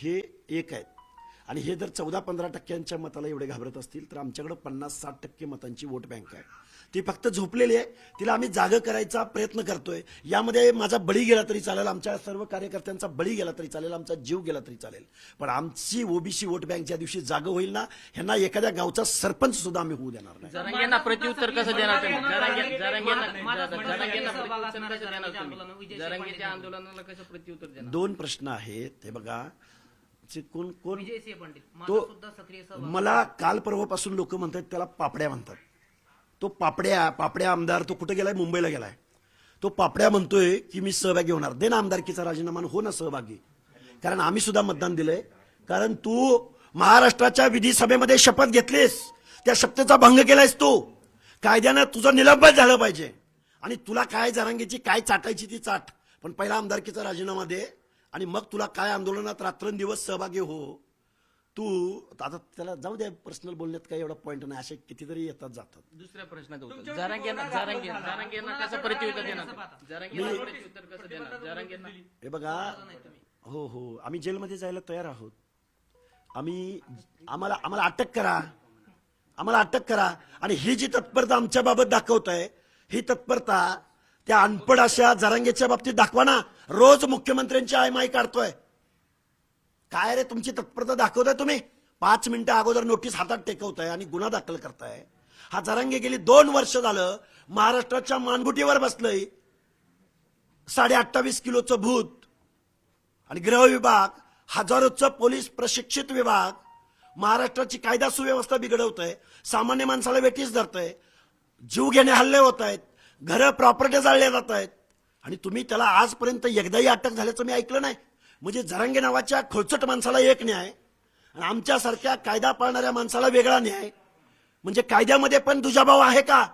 हे एक आहेत. आणि हे जर चौदा पंधरा टक्क्यांच्या मताला एवढे घाबरत असतील तर आमच्याकडे पन्नास साठ टक्के मतांची वोट बँक आहे. ती फक्त झोपलेली आहे. तिला आम्ही जागं करायचा प्रयत्न करतोय. यामध्ये माझा बळी गेला तरी चालेल आमच्या सर्व कार्यकर्त्यांचा बळी गेला तरी चालेल आमचा जीव गेला तरी चालेल. पण आमची ओबीसी वोट बँक ज्या दिवशी जागं होईल ना ह्यांना एखाद्या गावचा सरपंच सुद्धा आम्ही होऊ देणार नाही. जरांगेंना प्रत्युत्तर कसं देणार तुम्ही? जरांगे- जरांगेंना माझा- जरांगेंना सहभाग प्रत्युत्तर कसं असणाऱ्या देणार जरांगे तुम्ही आंदोलन, विजय जरांगेच्या पांडे आंदोलनाला कसं प्रत्युत्तर देणार? दोन प्रश्न आहेत. हे बघा जे कोण कोण विजयसिंह पंडित. माझा तो सुद्धा सक्रिय सहभाग. मला काल परवापासून लोक म्हणतात त्याला पापड्या म्हणतात. तो पापड्या पापड्या आमदार तो कुठे गेलाय? मुंबईला गेलाय. तो पापड्या म्हणतोय की मी सहभागी होणार. दे ना आमदारकीचा राजीनामा हो ना सहभागी. कारण आम्ही सुद्धा मतदान दिलंय. कारण तू महाराष्ट्राच्या विधिसभेमध्ये शपथ घेतलीस. त्या शपथेचा भंग केलायस तू. कायद्यानं तुझं निलंबन झालं पाहिजे. आणि तुला काय जरांगीची काय चाटायची ती चाट. पण पहिला आमदारकीचा राजीनामा दे. आणि मग तुला काय आंदोलनात रात्रंदिवस सहभागी हो? तू आता त्याला जाऊ दे पर्सनल बोलण्यात काही एवढा पॉईंट नाही. असे कितीतरी येतात जातात. दुसऱ्या प्रश्नाचं उत्तर. जरांगेंना जरांगे जरांगेंना कसं प्रत्युत्तर देणार जरांगेंना प्रत्युत्तर कसं देणार? जरांगेंना हे बघा हो हो. आम्ही जेलमध्ये जायला तयार आहोत. आम्ही आम्हाला आम्हाला अटक करा. आम्हाला अटक करा. आणि ही जी तत्परता आमच्या बाबत दाखवत आहे ही तत्परता त्या अनपड अशा जरांगेच्या बाबतीत दाखवा ना. रोज मुख्यमंत्र्यांची आयमाई काढतोय. काय रे तुमची तत्परता दाखवताय तुम्ही? पाच मिनिटं अगोदर नोटीस हातात टेकवताय आणि गुन्हा दाखल करताय. हा जरांगे गेली दोन वर्ष झालं महाराष्ट्राच्या मानगुटीवर बसलंय. साडे अठ्ठावीस किलोचं भूत. आणि गृह विभाग हजारोचं पोलीस प्रशिक्षित विभाग महाराष्ट्राची कायदा सुव्यवस्था बिघडवत आहे सामान्य माणसाला वेटीस धरतंय जीव घेणे हल्ले होत आहेत घरं प्रॉपर्टी जाळल्या जात आहेत आणि तुम्ही त्याला आजपर्यंत एकदाही अटक झाल्याचं मी ऐकलं नाही. म्हणजे जरांगे नावाच्या खोचट माणसाला एक न्याय आणि आमच्यासारख्या कायदा पाळणाऱ्या माणसाला वेगळा न्याय. म्हणजे कायद्यामध्ये पण दुजाभाव आहे का?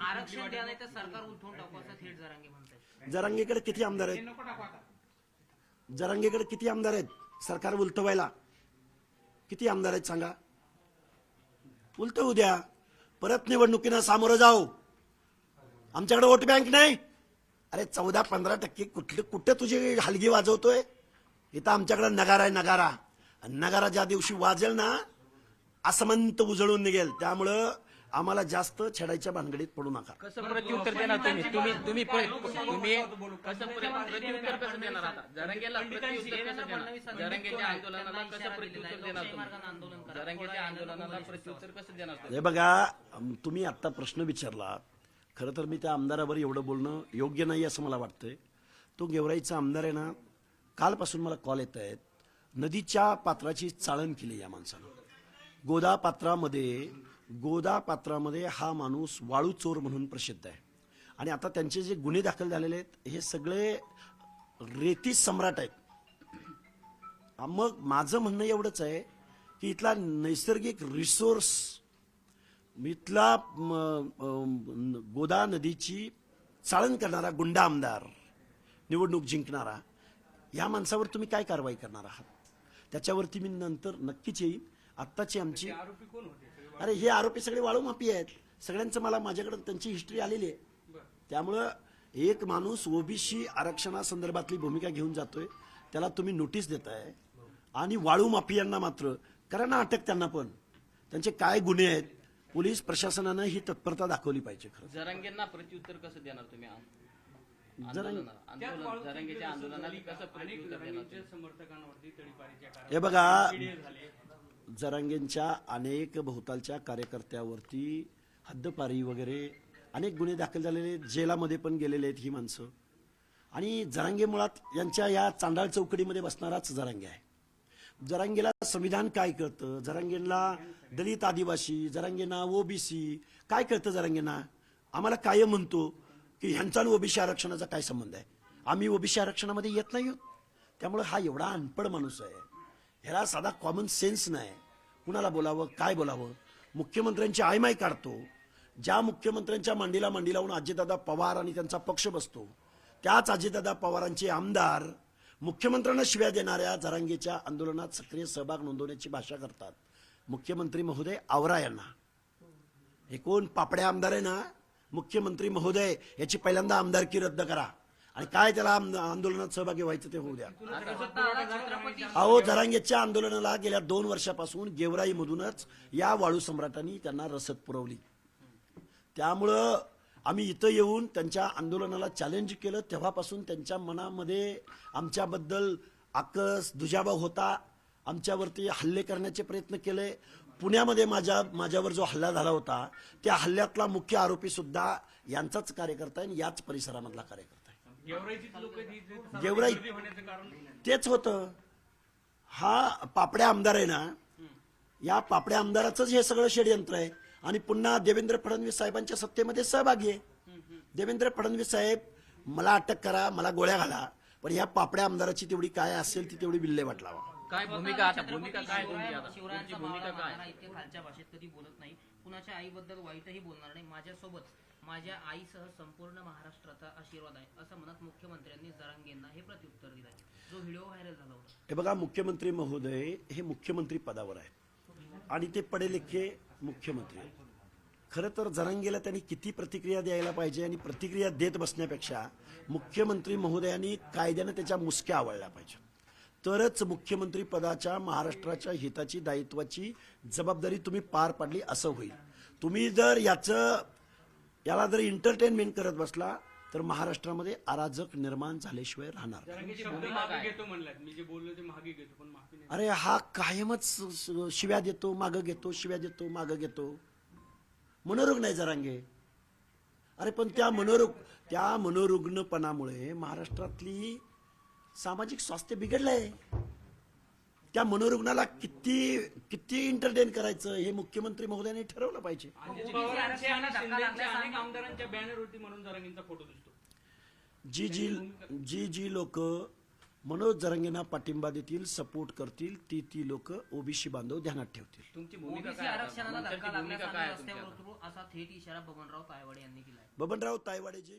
आरक्षण द्या नाही तर सरकार उलथून टाकू असं थेट जरांगे म्हणतात. जरांगेकडे किती आमदार आहेत? जरांगेकडे किती आमदार आहेत? सरकार उलटवायला. किती आमदार आहेत सांगा? उलटवू द्या. परत निवडणुकीनं सामोरं जाऊ. आमच्याकडे वोट बँक नाही. अरे चौदा पंधरा टक्के कुठले कुठे तुझी हलगी वाजवतोय? इथं आमच्याकडे नगारा आहे नगारा. नगारा ज्या दिवशी वाजेल ना असमंत उजळून निघेल. त्यामुळं आम्हाला जास्त छेडायच्या भानगडीत पडू नका. कसं प्रत्युत्तर देणार तुम्ही? तुम्ही तुम्ही प्र- तुम्ही कसं प्र- प्रत्युत्तर कसं देणार आता? जरांगेला प्रत्युत्तर कसं देणार? जरांगेच्या आंदोलनाला कसं प्रत्युत्तर देणार तुम्ही? जरांगेच्या आंदोलनाला प्रत्युत्तर कसं देणार तुम्ही? हे बघा तुम्ही आत्ता प्रश्न विचारला खरं तर मी त्या आमदारावर एवढं बोलणं योग्य नाही असं मला वाटतंय. तो गेवराईचा आमदार आहे ना कालपासून मला कॉल येत आहेत. नदीच्या पात्राची चाळण केली या माणसानं. गोदा पात्रामध्ये गोदा पात्रामध्ये हा माणूस वाळू चोर म्हणून प्रसिद्ध आहे. आणि आता त्यांचे जे गुन्हे दाखल झालेले आहेत हे सगळे रेती सम्राट आहेत. मग माझं म्हणणं एवढंच आहे की इथला नैसर्गिक रिसोर्स इथला म, अम, गोदा नदीची चाळण करणारा गुंडा आमदार निवडणूक जिंकणारा या माणसावर तुम्ही काय कारवाई करणार आहात? त्याच्यावरती मी नंतर नक्कीच येईन. आत्ताची आमची अरे हे आरोपी सगळे वाळू माफी आहेत. सगळ्यांचं मला माझ्याकडे त्यांची हिस्ट्री आलेली आहे. त्यामुळं एक माणूस ओबीसी आरक्षणासंदर्भातली भूमिका घेऊन जातोय. त्याला तुम्ही नोटीस देताय. आणि वाळू माफियांना मात्र करा ना अटक त्यांना पण. त्यांचे काय गुन्हे आहेत? पोलीस प्रशासनानं ही तत्परता दाखवली पाहिजे खरं जरांगेंना प्रत्युत्तर कसं देणार तुम्ही आंदोलनाला आंदोलन जरांगेच्या आंदोलनाला कसं प्रत्युत्तर देणार तुम्ही? हे बघा जरांगेंच्या अनेक भोवतालच्या कार्यकर्त्यावरती हद्दपारी वगैरे अनेक गुन्हे दाखल झालेले आहेत. जेलामध्ये पण गेलेले आहेत ही माणसं आणि जरांगे मुळात यांच्या या चांडाळ चौकडीमध्ये बसणाराच जरांगे आहे जरांगेला संविधान काय कळतं? जरांगेला दलित आदिवासी जरांगेना ओबीसी काय कळतं जरांगेना? आम्हाला कायम म्हणतो की ह्यांचा आणि ओबीसी आरक्षणाचा काय संबंध आहे? आम्ही ओबीसी आरक्षणामध्ये येत नाही आहोत. त्यामुळे हा एवढा अनपड माणूस आहे. ह्याला साधा कॉमन सेन्स नाही. कुणाला बोलावं काय बोलावं? मुख्यमंत्र्यांची आयमाय काढतो. ज्या मुख्यमंत्र्यांच्या मांडीला मांडी लावून अजितदादा पवार आणि त्यांचा पक्ष बसतो त्याच अजितदादा पवारांचे आमदार मुख्यमंत्र्यांना शिव्या देणाऱ्या जरांगेच्या आंदोलनात सक्रिय सहभाग नोंदवण्याची भाषा करतात. मुख्यमंत्री महोदय आवरा यांना. हे कोण पापड्या आमदार आहे ना मुख्यमंत्री महोदय याची पहिल्यांदा आमदारकी रद्द करा. आणि काय त्याला आम- आंदोलनात सहभागी व्हायचं ते होऊ द्या. अहो जरांगेच्या आंदोलनाला गेल्या दोन वर्षापासून गेवराईमधूनच या वाळू सम्राटांनी त्यांना रसद पुरवली. त्यामुळं आम्ही इथं येऊन त्यांच्या आंदोलनाला चॅलेंज केलं. तेव्हापासून त्यांच्या मनामध्ये आमच्याबद्दल आकस दुजाभाव होता. आमच्यावरती हल्ले करण्याचे प्रयत्न केले. पुण्यामध्ये माझ्या माझ्यावर जो हल्ला झाला होता त्या हल्ल्यातला मुख्य आरोपी सुद्धा यांचाच कार्यकर्ता आहे आणि याच परिसरामधला कार्यकर्ता आहे. गेवराई तेच होतं. हा पापड्या आमदार आहे ना या पापड्या आमदाराचंच हे सगळं षडयंत्र आहे. आणि पुन्हा देवेंद्र फडणवीस साहेबांच्या सत्तेमध्ये सहभागी आहे. देवेंद्र फडणवीस साहेब मला अटक करा मला गोळ्या घाला पण या पापड्या आमदाराची तेवढी काय असेल ती तेवढी विल्हेवाट लावा काय भूमिका आता? भूमिका काय काय? खालच्या भाषेत कधी बोलत नाही. कुणाच्या आईबद्दल वाईटही बोलणार नाही माझ्यासोबत माझ्या आईसह संपूर्ण महाराष्ट्राचा आशीर्वाद आहे असं म्हणत मुख्यमंत्र्यांनी जरांगेंना हे प्रत्युत्तर दिलं आहे जो व्हिडिओ व्हायरल झाला होता. हे बघा मुख्यमंत्री महोदय हे मुख्यमंत्री पदावर आहे आणि ते पडेलेखे मुख्यमंत्री. खरं तर जरांगेला त्यांनी किती प्रतिक्रिया द्यायला पाहिजे आणि प्रतिक्रिया देत बसण्यापेक्षा मुख्यमंत्री महोदयांनी कायद्यानं त्याच्या मुसक्या आवळल्या पाहिजे. तरच मुख्यमंत्री पदाच्या महाराष्ट्राच्या हिताची दायित्वाची जबाबदारी तुम्ही पार पाडली असं होईल. तुम्ही जर याचं याला जर एंटरटेनमेंट करत बसला तर महाराष्ट्रामध्ये अराजक निर्माण झाल्याशिवाय राहणार अरे हा कायमच शिव्या देतो मागं घेतो शिव्या देतो मागं घेतो. मनोरोग नाही जरांगे. अरे पण त्या मनोरोग त्या मनोरुग्णपणामुळे महाराष्ट्रातली सामाजिक स्वास्थ्य बिघडलंय. त्या मनोरुग्णाला किती किती एंटरटेन करायचं हे मुख्यमंत्री महोदयांनी ठरवलं पाहिजे. जी जी जी जी लोक मनोज जरंगेंना पाठिंबा देतील सपोर्ट करतील ती ती लोक ओबीसी बांधव ध्यानात ठेवतील तुमची भूमिका ओबीसी काय आता? आरक्षणाला मंत्र्यांची धक्का भूमिका लागल्यास काय आम्ही आहे तुमची रस्त्यावर आता? उतरू असा थेट इशारा बबनराव तायवाडे यांनी केला आहे बबनराव तायवाडे जे